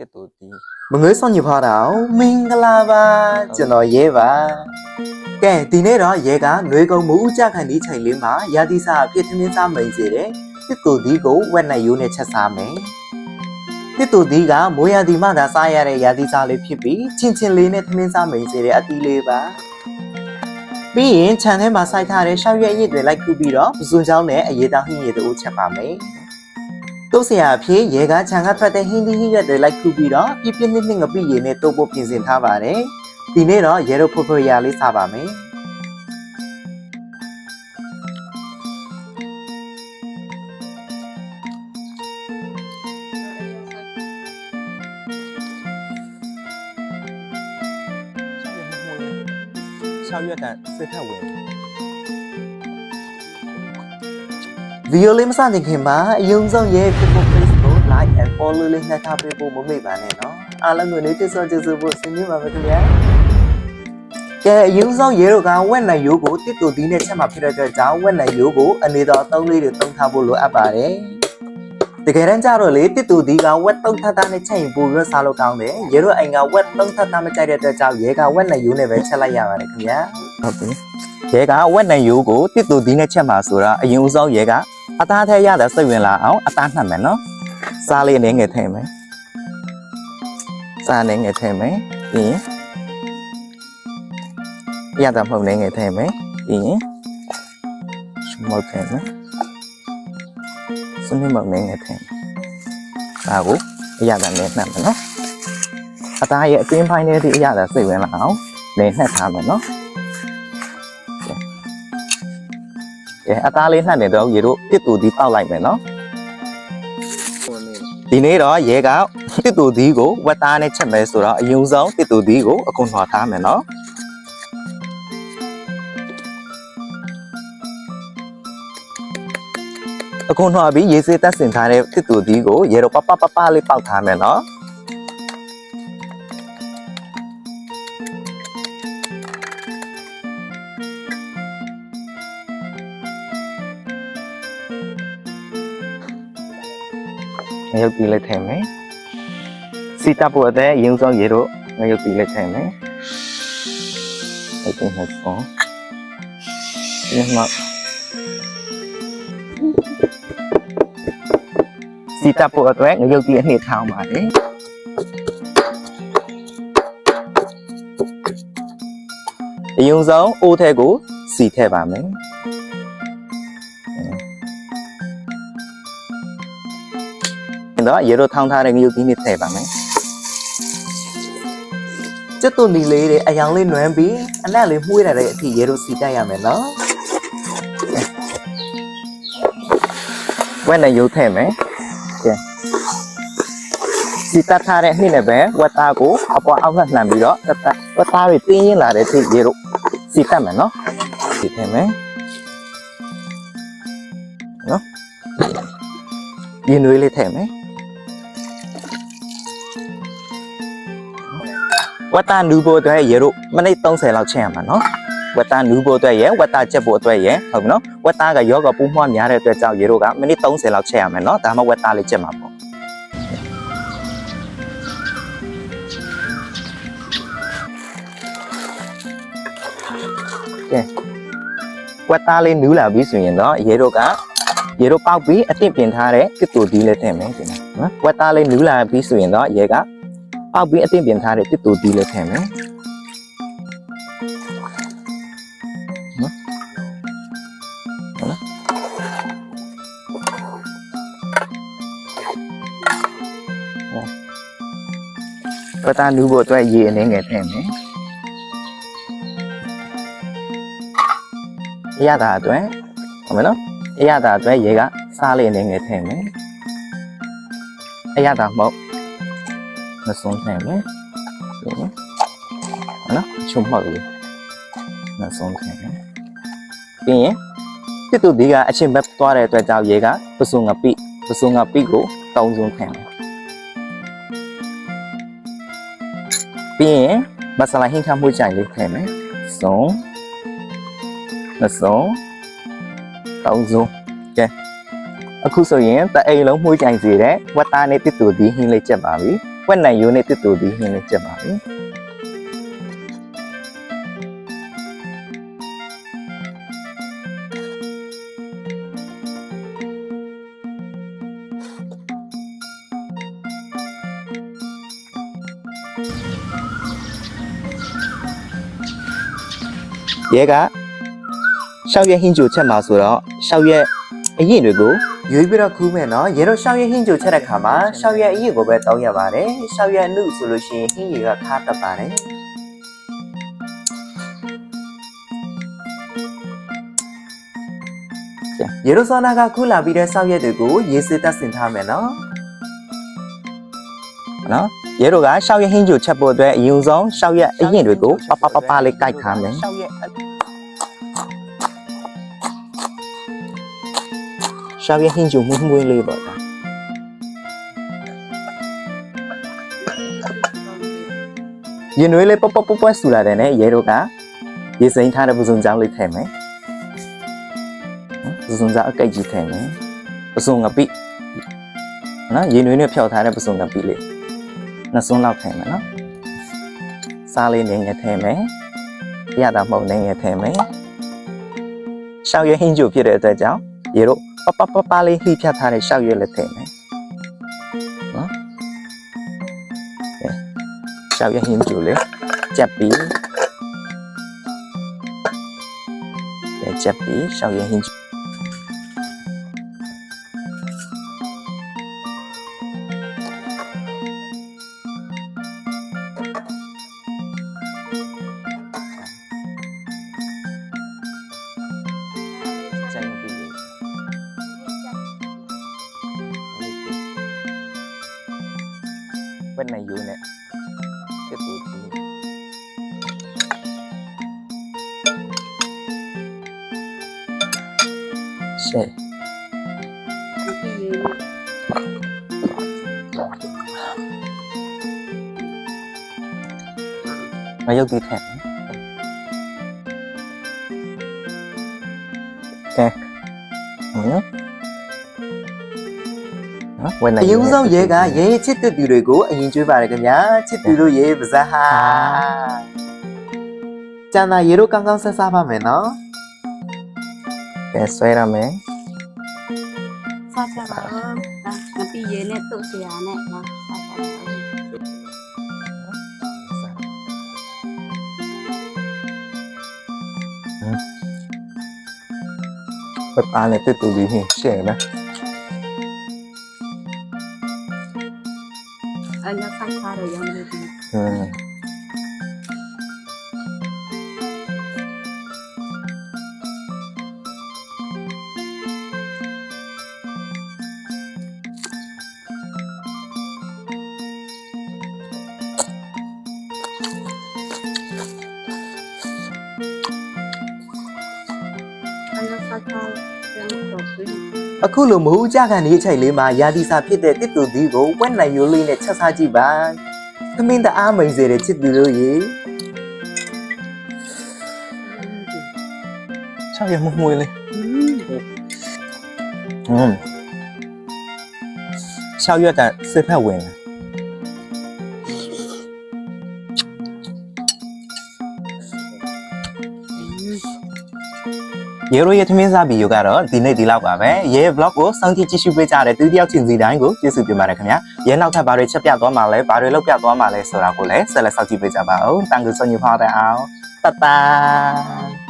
တစ်တူတီမငွေဆောင်ညီဖားတော်မင်္ဂလာပါကျွန်တော်ရဲပါကဲဒီနေ့တော့ရဲကຫນွေကုံမူဥကြခံဒီချိန်လေးမှာရာသီစာအဖြစ်ထမင်းစားမိန်စေတယ်တစ်တူဒီကိုဝက်နဲ့ရိုးနဲ့ချက်စားမယ်တစ်တူဒီကမိုးရာသီမှသာစားရတဲ့ရာသီစာလေးဖြစ်ပြီးချင်းချင်းလေးနဲ့ထမင်းစားမိန်စေတဲ့အသီးလေးပါပြီးရင်ခြံထဲမှာစိုက်ထားတဲ့ရှောက်ရွက်ရည်တွေလိုက်ခုပြီးတော့ပစွန်ချောင်းနဲ့အရေးတောင်ဟင်းရည်တို့ချက်ပါမယ် တုတ်ဆရာအဖြစ်ရေကားခြံကထွက်တဲ့ဟင်းသီးဟင်းရွက်တွေလိုက်ခုပြီးတော့ပြပြနစ်နစ်ငပိရည်နဲ့တုပ်ဖို့ပြင်ဆင်ထားပါတယ်။ဒီနေ့တော့ရေတို့ဖွဖွရာလေးစားပါမယ်။ရှောက်ရွက်ကစ စ်ထက်ဝင်ဗီယိုလေးမစတင်ခင်မှာအယုံဆုံးရဲ့ Facebook page ကို like and follow လေးနှက်ထားပေးဖို့မမေ့ပါနဲ့နော်အားလုံးကိုနေတစ်စောကျေးဇူးဖို့ဆင်မြှပါမယ်ခင်ဗျာကဲအယုံဆုံးရေတို့ကဝက်နယ်ရိုးကိုတစ်တူဒီနဲ့ချက်မှာဖြစ်တဲ့အတွက်ကြောင့်ဝက်နယ်ရိုးကိုအနေတော်အသုံးလေးတွေသုံးထားဖို့လိုအပ်ပါတယ်တကယ်တမ်းကျတော့လေတစ်တူဒီကဝက်သုံးထပ်တာနဲ့ချက်ရင်ပိုပြီးတော့စားလို့ကောင်းတယ်ရေတို့အိမ်ကဝက်သုံးထပ်တာမကြိုက်တဲ့အတွက်ကြောင့်ရေကဝက်နယ်ရိုးနဲ့ပဲချက်လိုက်ရပါတယ်ခင်ဗျာဟုတ်ပြီရေကဝက်နယ်ရိုးကိုတစ်တူဒီနဲ့ချက်မှာဆိုတာအရင်ဦးဆုံးရေက အသားထဲရတဲ့စိတ်ဝင်လာအောင်အသားနှံ့မယ်နော်စားလေးနဲ့ငယ်ထည့်မယ်စားနဲ့ငယ်ထည့်မယ်ပြီးရင်ရတာမဟုတ်နဲ့ငယ်ထည့်မယ်ပြီးရင်ရှမောထည့်မယ်စနေမနဲ့ငယ်ထည့်မယ်ဒါကိုအရတာနဲ့နှံ့မယ်နော်အသားရဲ့အတွင်းပိုင်းထဲဒီအရတာစိတ်ဝင်လာအောင်နေနှက်ထားမယ်နော် ကဲအသားလေးနှံ့နေတော့ရေတို့တစ်တူသီးပေါက်လိုက်မယ်နော်ကိုနေဒီနေ့တော့ရဲကတစ်တူသီးကိုဝက်သားနဲ့ချက်မယ်ဆိုတော့အယုံဆုံးတစ်တူသီးကိုအကုန်ထွာထားမယ်နော်အကုန်ထွာပြီးရေစေးတက်ဆင်ထားတဲ့တစ်တူသီးကိုရေတို့ပပပပလေးပေါက်ထားမယ်နော် ငရုတ်တီလေးထည့်မယ်စီတပ်ဖို့အတွက်အယုံဆုံးရေတို့ငရုတ်တီလေးထည့်မယ်အဲ့ဒီမှာပေါ့ဒီမှာစီတပ်ဖို့အတွက်ငရုတ်တီအနှစ်ထောင်းပါတယ်အယုံဆုံးအိုးထဲကိုစီထည့်ပါမယ် တော့ရေတို့ထောင်းထားတဲ့ငရုတ်သီးနဲ့ထည့်ပါမယ်ကျက်သွန်ဒီလေးတွေအယောင်လေးနွမ်းပြီးအနက်လေးမှုရတဲ့အထိရေတို့စီတက်ရမယ်နော်ဝက်နဲ့ရုပ်ထည့်မယ်ကဲစီတက်ထားတဲ့နှစ်နဲ့ပဲဝက်သားကိုအပေါ်အောက်လှမ်းပြီးတော့တက်တက်ဝက်သားတွေတင်းရင်လာတဲ့အထိရေတို့စီတက်မယ်နော်စီထည့်မယ်နော်ရင်နွေးလေးထည့်မယ် ဝက်တာနူးဖို့အတွက်ရေတို့မိနစ်30လောက်ချက်ရမှာနော်ဝက်တာနူးဖို့အတွက်ရေဝက်တာချက်ဖို့အတွက်ရေဟုတ်ပြီနော်ဝက်တာကယောဂပူးမွှားများတဲ့အတွက်ကြောင့်ရေတို့ကမိနစ်30လောက်ချက်ရမယ်နော်ဒါမှဝက်တာလေးချက်မှာပေါ့ကဲဝက်တာလေးနူးလာပြီဆိုရင်တော့ရေတို့ကရေတို့ပေါက်ပြီးအတစ်ပြင်ထားတဲ့တစ်တူဒီလေးထည့်မယ်ဒီမှာနော်ဝက်တာလေးနူးလာပြီဆိုရင်တော့ရေက ပေါက်ပြီးအသင့်ပြင်ထားတဲ့တစ်တူတီးလေးထည့်မယ်နော်ဟုတ်လားဟောပတာနူးဖို့အတွက်ရေအနည်းငယ်ထည့်မယ်အရသာအတွက်ဟုတ်မယ်နော်အရသာအတွက်ရေကစားလေးအနည်းငယ်ထည့်မယ်အရသာမဟုတ် မဆုံးထည့်မယ်။ဟုတ်နော်။ချုံမှောက်လေးမဆုံးထည့်မယ်။ပြီးရင်တစ်တူဒီကအချင်းဘက်သွားတဲ့အတွက်ကြောင့်ရေကပစုံငပိပစုံငပိကိုတောင်းဆုံးထည့်မယ်။ပြီးရင်မဆလာဟင်းခမှုကြိုင်လေးထည့်မယ်။စုံမစုံတောင်းဆုံးကဲအခုဆိုရင်တအိမ်လုံးမှုကြိုင်စီတဲ့ဝတ်သားနဲ့တစ်တူဒီဟင်းလေးချက်ပါပြီ။ ဝက်နိုင်ယိုနဲ့တစ်တူဒီဟင်းလေးချက်ပါပြီရဲကရှောက်ရဲ့ဟင်းကြိုချက်မှာဆိုတော့ရှောက်ရဲ့အရင်တွေကို ရွေးပြီးတော့ခူးမယ်နော်ရဲတော့ရှောက်ရဲ့ဟင်းကြိုချက်တဲ့ခါမှာရှောက်ရဲ့အရင်ကိုပဲတောင်းရပါတယ်ရှောက်ရဲ့အနုဆိုလို့ရှိရင်ဟင်းရီကခါတတ်ပါတယ်ရေရိုဆောနာကခုလာပြီးတဲ့ဆောက်ရက်တွေကိုရေစစ်တက်ဆင်ထားမယ်နော်နော်ရေရိုကရှောက်ရက်ဟင်းကြိုချက်ဖို့အတွက်အရင်ဆုံးရှောက်ရက်အရင်တွေကိုပပပပလေးကြိုက်ထားမယ်ရှောက်ရ က်ရှောက်ရက်ဟင်းကြိုမှုမှုလေးပေါ့ဒါရင်နွေးလေးပပပပဆူလာတယ်နဲ့ရေရိုကရေစိမ်းထားတဲ့ပစုံကြောင်းလေးထည့်မယ်ပစုံစားအကိတ်ကြီးထည့်မယ်ပစုံငပိနော်ရေနွေးနဲ့ဖြောက်ထားတဲ့ပစုံငပိလေးနှစ်စွန်းလောက်ထည့်မယ်နော်စားလေးနေငယ်ထည့်မယ်ရတာမဟုတ်နေငယ်ထည့်မယ်ရှောက်ရွဟင်းကျုပ်ဖြစ်တဲ့အတွက်ကြောင့်ရေတို့ ပပပပလေးဟိဖြတ်ထားတဲ့ရှောက်ရွလည်းထည့်မယ်နော်ကဲရှောက်ရွဟင်းကျုပ်လေးကြက်ပြီးကဲကြက်ပြီးရှောက်ရွဟင်းကျု พิ่นให้ยูเนี่ยคือตูดีใช่มายกดีแข็งโอเคเอาเนาะ နော်ဝင်နေအရင်ဆုံးရဲကရဲရဲချစ်တဲ့သူတွေကိုအရင်ကျွေးပါတယ်ခင်ဗျာချစ်သူတို့ရဲပါဇက်ဟာကျန်တာရဲတို့ကောင်းကောင်းဆက်စားပါမယ်နော်ကဲဆွဲရမယ်စားကြပါဦးဒါငပိရေနဲ့တုတ်စရာနဲ့နော်စားကြပါဦးပတ်အားနဲ့တက်တူပြီးဟင်းရှဲ့နော်အဲ့ ဒါဆိုင်ခါရရောင်းနေပြီဟွန်းအဲ့ဒါစားခါပြန်တော့ပြီ အခုလိုမဟုတ်ကြခံနေချိန်လေးမှာယာတီစာဖြစ်တဲ့တစ်သူသီးကိုပွဲနိုင်ရိုးလေးနဲ့ချက်စားကြည့်ပါ။သမင်းတအားမိန်စေတဲ့ချစ်သူတို့ရေ။ချောက်ရမမွေးလေး။ဟွန်း။ချောက်ရက်ကစစ်ဖက်ဝင်တယ် ရေရိုရဲ့သမင်းစားဗီဒီယိုကတော့ဒီနေ့ဒီလောက်ပါပဲရဲ vlog ကိုစောင့်ကြည့်ကြည့်ရှုပေးကြတဲ့သူတယောက်ချင်းစီတိုင်းကိုကျေးဇူးတင်ပါတယ်ခင်ဗျာရဲနောက်ထပ်ဘာတွေချက်ပြသွားမှာလဲဘာတွေလောက်ပြသွားမှာလဲဆိုတာကိုလည်းဆက်လက်စောင့်ကြည့်ပေးကြပါဦးတန်ကူဆွန်ညဖောင်းတဲ့အောင်တတ်တာ